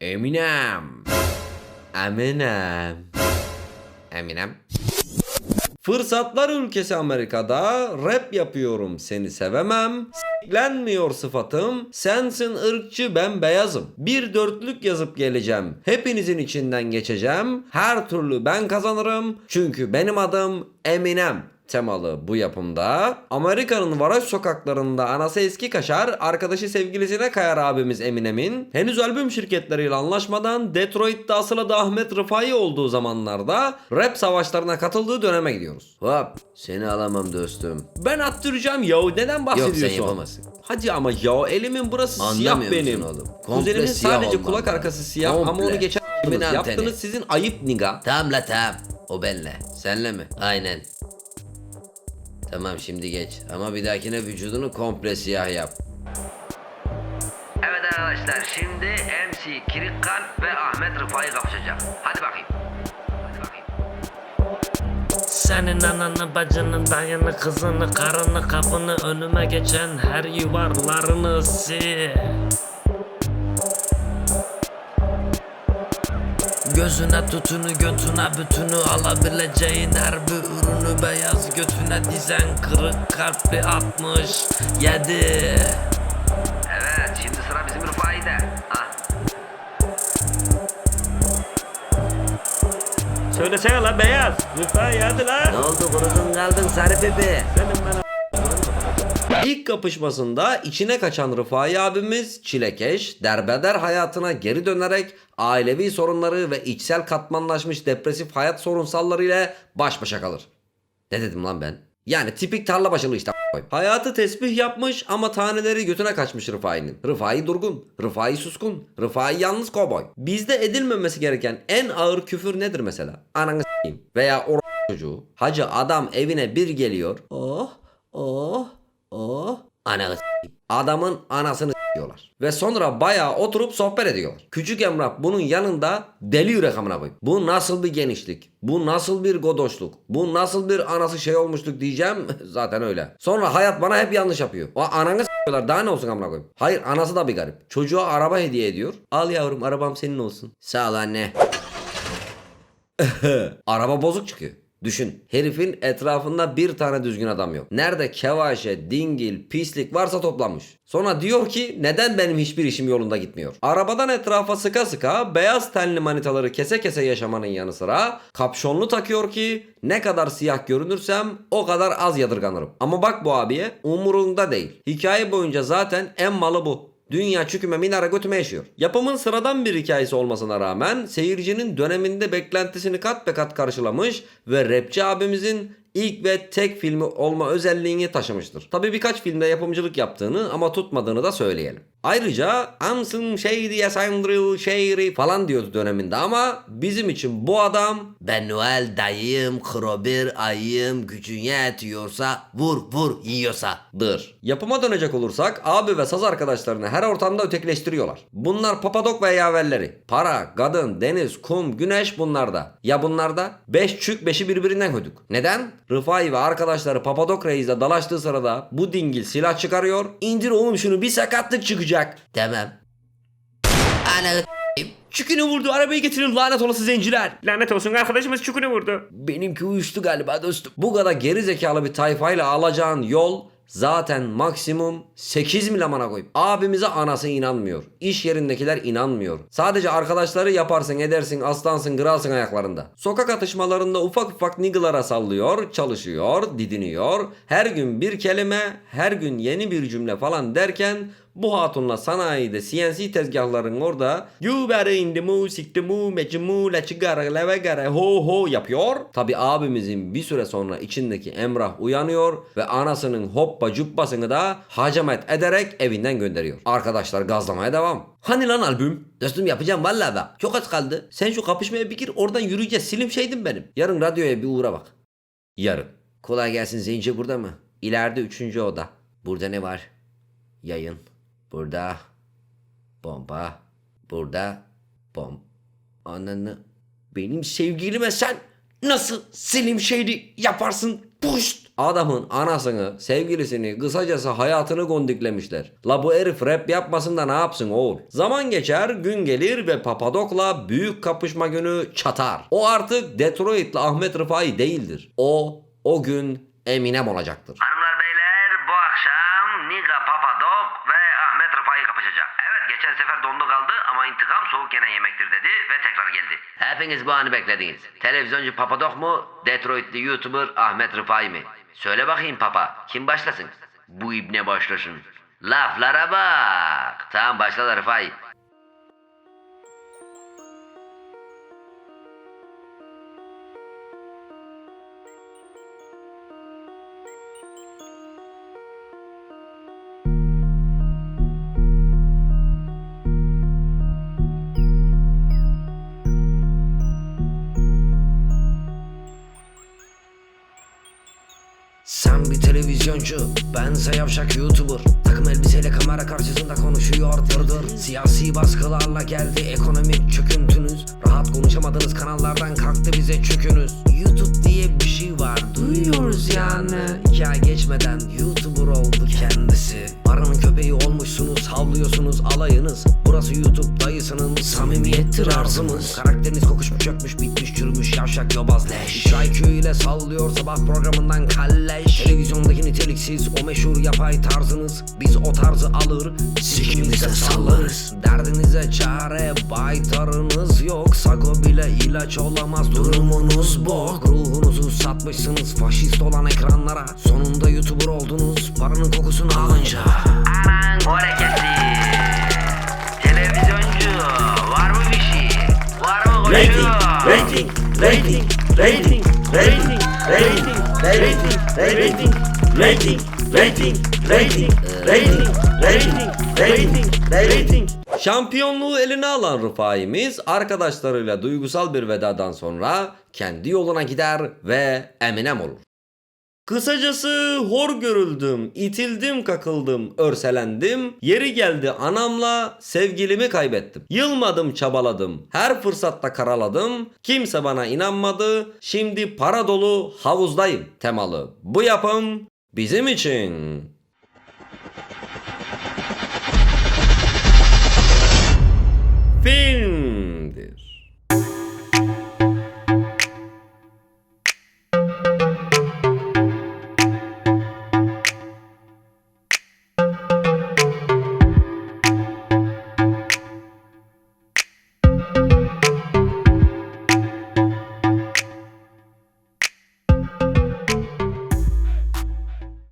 Eminem. Eminem. Eminem. Fırsatlar ülkesi Amerika'da rap yapıyorum seni sevemem. S**lenmiyor sıfatım. Sensin ırkçı ben beyazım. Bir dörtlük yazıp geleceğim. Hepinizin içinden geçeceğim. Her türlü ben kazanırım. Çünkü benim adım Eminem temalı bu yapımda Amerika'nın varoş sokaklarında anası eski kaşar, arkadaşı sevgilisine kayar abimiz Eminem'in henüz albüm şirketleriyle anlaşmadan Detroit'te asıl adı Ahmet Rıfai olduğu zamanlarda rap savaşlarına katıldığı döneme gidiyoruz. Hop seni alamam dostum. Ben attıracağım yahu neden bahsediyorsun? sen yapamazsın. Hadi ama ya elimin burası siyah Anlamıyor musun benim. oğlum? Komple Kuzenimin siyah sadece kulak lazım. arkası siyah ama Komple. onu geçen Kimin anteni? yaptığınız sizin ayıp niga. Tamam la tamam. O benle. Senle mi? Aynen. Tamam şimdi geç. Ama bir dahakine vücudunu komple siyah yap. Evet arkadaşlar şimdi MC Kirik Kalp ve Ahmet Rıfai kapışacak. Hadi bakayım. Hadi bakayım. Senin ananı, bacını, dayını, kızını, karını, kapını önüme geçen her yuvarlarını sil. Gözüne tutunu götüne bütünü alabileceğin her bir ürünü beyaz götüne dizen kırık kalpli 67 Evet şimdi sıra bizim Rıfai'de. Ah. Söylesene la beyaz Rıfai hadi la Ne oldu kurudun kaldın sarı pipi? İlk kapışmasında içine kaçan Rıfai abimiz çilekeş, derbeder hayatına geri dönerek ailevi sorunları ve içsel katmanlaşmış depresif hayat sorunsalları ile baş başa kalır. Ne dedim lan ben? Yani tipik tarla başılı işte. Hayatı tesbih yapmış ama taneleri götüne kaçmış Rıfai'nin. Rıfai durgun, Rıfai suskun, Rıfai yalnız kovboy. Bizde edilmemesi gereken en ağır küfür nedir mesela? Ananı s**eyim veya o çocuğu. Hacı adam evine bir geliyor. Oh, oh, oh. Ananı. Adamın anasını s**iyorlar. Ve sonra bayağı oturup sohbet ediyorlar. Küçük Emrah bunun yanında deli yürek amına koyayım. Bu nasıl bir genişlik? Bu nasıl bir godoşluk? Bu nasıl bir anası şey olmuşluk diyeceğim. Zaten öyle. Sonra hayat bana hep yanlış yapıyor. O ananı s**yorlar daha ne olsun amına koyayım. Hayır anası da bir garip. Çocuğa araba hediye ediyor. Al yavrum arabam senin olsun. Sağ ol anne. Araba bozuk çıkıyor. Düşün. Herifin etrafında bir tane düzgün adam yok. Nerede kevaşe, dingil, pislik varsa toplanmış. Sonra diyor ki neden benim hiçbir işim yolunda gitmiyor? Arabadan etrafa sıka sıka beyaz tenli manitaları kese kese yaşamanın yanı sıra kapşonlu takıyor ki ne kadar siyah görünürsem o kadar az yadırganırım. Ama bak bu abiye umurunda değil. Hikaye boyunca zaten en malı bu. Dünya çüküme minare götüme yaşıyor. Yapımın sıradan bir hikayesi olmasına rağmen seyircinin döneminde beklentisini kat be kat karşılamış ve rapçi abimizin ilk ve tek filmi olma özelliğini taşımıştır. Tabi birkaç filmde yapımcılık yaptığını ama tutmadığını da söyleyelim. Ayrıca Amsın Shady Yasandril Şehri falan diyordu döneminde ama bizim için bu adam Ben Noel dayım, krobir ayım, gücün yetiyorsa vur vur yiyorsa. dır. Yapıma dönecek olursak abi ve saz arkadaşlarını her ortamda ötekileştiriyorlar. Bunlar papadok ve yaverleri. Para, kadın, deniz, kum, güneş bunlarda. Ya bunlarda? Beş çük beşi birbirinden hödük. Neden? Rıfai ve arkadaşları papadok reisle dalaştığı sırada bu dingil silah çıkarıyor. İndir oğlum şunu bir sakatlık çıkacak. Tamam. Ana Çükünü vurdu arabayı getirin lanet olası zenciler. Lanet olsun arkadaşımız çukunu vurdu Benimki uyuştu galiba dostum. Bu kadar geri zekalı bir tayfayla alacağın yol zaten maksimum 8 mil amına koyup. Abimize anası inanmıyor. İş yerindekiler inanmıyor. Sadece arkadaşları yaparsın edersin aslansın kralsın ayaklarında. Sokak atışmalarında ufak ufak nigılara sallıyor, çalışıyor, didiniyor. Her gün bir kelime, her gün yeni bir cümle falan derken bu hatunla sanayide CNC tezgahların orada You better in the music the mu mecmu la çigara leve gara ho ho yapıyor. Tabi abimizin bir süre sonra içindeki Emrah uyanıyor ve anasının hoppa cuppasını da hacamet ederek evinden gönderiyor. Arkadaşlar gazlamaya devam. Hani lan albüm? Dostum yapacağım vallahi bak. Çok az kaldı. Sen şu kapışmaya bir gir oradan yürüyeceğiz. Silim şeydim benim. Yarın radyoya bir uğra bak. Yarın. Kolay gelsin Zenci burada mı? İleride üçüncü oda. Burada ne var? Yayın. Burada. Bomba. Burada. Bom. Ananı. Benim sevgilime sen nasıl Selim şeydi yaparsın? Puşt. Adamın anasını, sevgilisini, kısacası hayatını gondiklemişler. La bu herif rap yapmasın da ne yapsın oğul? Zaman geçer, gün gelir ve Papadok'la büyük kapışma günü çatar. O artık Detroit'li Ahmet Rıfai değildir. O, o gün Eminem olacaktır. Hanımlar beyler bu akşam Niga Rıfai kapışacak. Evet geçen sefer dondu kaldı ama intikam soğuk yenen yemektir dedi ve tekrar geldi. Hepiniz bu anı beklediniz. Televizyoncu Papadok mu? Detroitli YouTuber Ahmet Rıfai mi? Söyle bakayım papa kim başlasın? Bu ibne başlasın. Laflara bak. Tamam başla da. Televizyoncu, bense yavşak YouTuber. Takım elbiseyle kamera karşısında konuşuyor dırdır Siyasi baskılarla geldi ekonomik çöküntünüz Rahat konuşamadığınız kanallardan kalktı bize çökünüz. YouTube diye bir şey var duyuyoruz yani. İki ay geçmeden YouTuber oldu kendisi. Paranın köpeği olmuşsunuz havlıyorsunuz alayınız. Burası YouTube dayısının samimiyettir arzımız. Karakteriniz kokuşmuş çökmüş bitmiş çürümüş yavşak yobaz. Leş. 3 IQ ile sallıyor sabah programından kalleş. Televizyondaki niteliksiz o meşhur yapay tarzınız. Biz o tarzı alır sikimize sallarız. Derdinize çare baytarınız yok Sago bile ilaç olamaz durumunuz bok Ruhunuzu satmışsınız faşist olan ekranlara Sonunda YouTuber oldunuz paranın kokusunu alınca Anan hareketi. Televizyoncu var mı bir şey? Var mı koşu? rating, rating, rating, rating, rating, rating, rating, rating, rating, rating, rating, rating, rating, rating. Şampiyonluğu eline alan Rıfai'miz arkadaşlarıyla duygusal bir vedadan sonra kendi yoluna gider ve Eminem olur. Kısacası hor görüldüm, itildim kakıldım, örselendim. Yeri geldi anamla sevgilimi kaybettim. Yılmadım çabaladım, her fırsatta karaladım. Kimse bana inanmadı, şimdi para dolu havuzdayım temalı. Bu yapım bizim için. Peace.